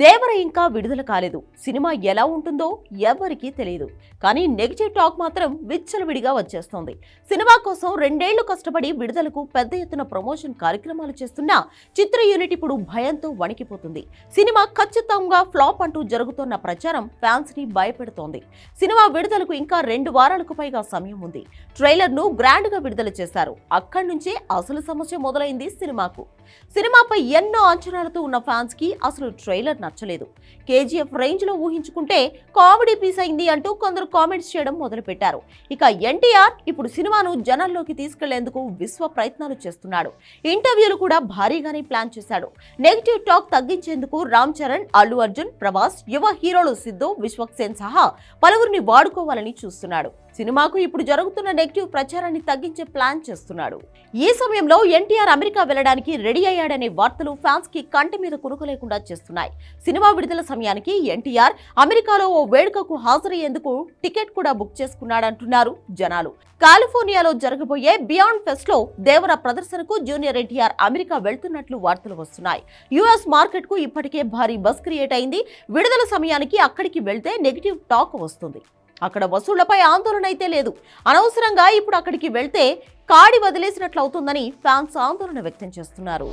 దేవర ఇంకా విడుదల కాలేదు. సినిమా ఎలా ఉంటుందో ఎవరికీ తెలియదు కానీ నెగిటివ్ టాక్ మాత్రం విచ్చలవిడిగా వచ్చేస్తోంది. సినిమా కోసం రెండేళ్ళు కష్టపడి విడుదలకు పెద్ద ఎత్తున ప్రమోషన్ కార్యక్రమాలు చేస్తున్న చిత్ర యూనిట్ ఇప్పుడు భయంతో వణికిపోతుంది. సినిమా ఖచ్చితంగా ఫ్లాప్ అంటూ జరుగుతున్న ప్రచారం ఫ్యాన్స్ని భయపెడుతోంది. సినిమా విడుదలకు ఇంకా రెండు వారాలకు పైగా సమయం ఉంది. ట్రైలర్ను గ్రాండ్గా విడుదల చేశారు. అక్కడి నుంచే అసలు సమస్య మొదలైంది సినిమాకు. సినిమాపై ఎన్నో అంచనాలతో ఉన్న ఫ్యాన్స్కి అసలు ట్రైలర్ నచ్చలేదు. కేజీఎఫ్ రేంజ్లో ఊహించుకుంటే కామెడీ పీస్ అయింది అంటూ కొందరు కామెంట్స్ చేయడం మొదలుపెట్టారు. ఇక ఎన్టీఆర్ ఇప్పుడు సినిమాను జనాల్లోకి తీసుకెళ్ళేందుకు విశ్వ ప్రయత్నాలు చేస్తున్నాడు. ఇంటర్వ్యూలు కూడా భారీగానే ప్లాన్ చేశాడు. నెగిటివ్ టాక్ తగ్గించేందుకు రామ్ చరణ్ అల్లు అర్జున్ ప్రభాస్ యువ హీరోలు సిద్ధు విశ్వక్ సేన్ సహా పలువురిని వాడుకోవాలని చూస్తున్నాడు. సినిమాకు ఇప్పుడు జరుగుతున్న నెగిటివ్ ప్రచారాన్ని తగ్గించే ప్లాన్ చేస్తున్నాడు. ఈ సమయంలో ఎన్టీఆర్ అమెరికా వెళ్ళడానికి రెడీ అయ్యాడనే వార్తలు ఫ్యాన్స్కి కంటి మీద కునుకు లేకుండా చేస్తున్నాయి. సినిమా విడుదల సమయానికి ఎన్టీఆర్ అమెరికాలో ఓ వేడుకకు హాజరయ్యేందుకు టికెట్ కూడా బుక్ చేసుకున్నాడంటున్నారు జనాలు. కాలిఫోర్నియాలో జరగబోయే బియాండ్ ఫెస్ట్లో దేవర ప్రదర్శనకు జూనియర్ ఎన్టీఆర్ అమెరికా వెళ్తున్నట్లు వార్తలు వస్తున్నాయి. యుఎస్ మార్కెట్కు ఇప్పటికే భారీ బస్ క్రియేట్ అయింది. విడుదల సమయానికి అక్కడికి వెళ్తే నెగిటివ్ టాక్ వస్తుంది. అక్కడ వసూళ్ళపై ఆందోళన అయితే లేదు. అనవసరంగా ఇప్పుడు అక్కడికి వెళ్తే కాడి వదిలేసినట్లు అవుతుందని ఫ్యాన్స్ ఆందోళన వ్యక్తం చేస్తున్నారు.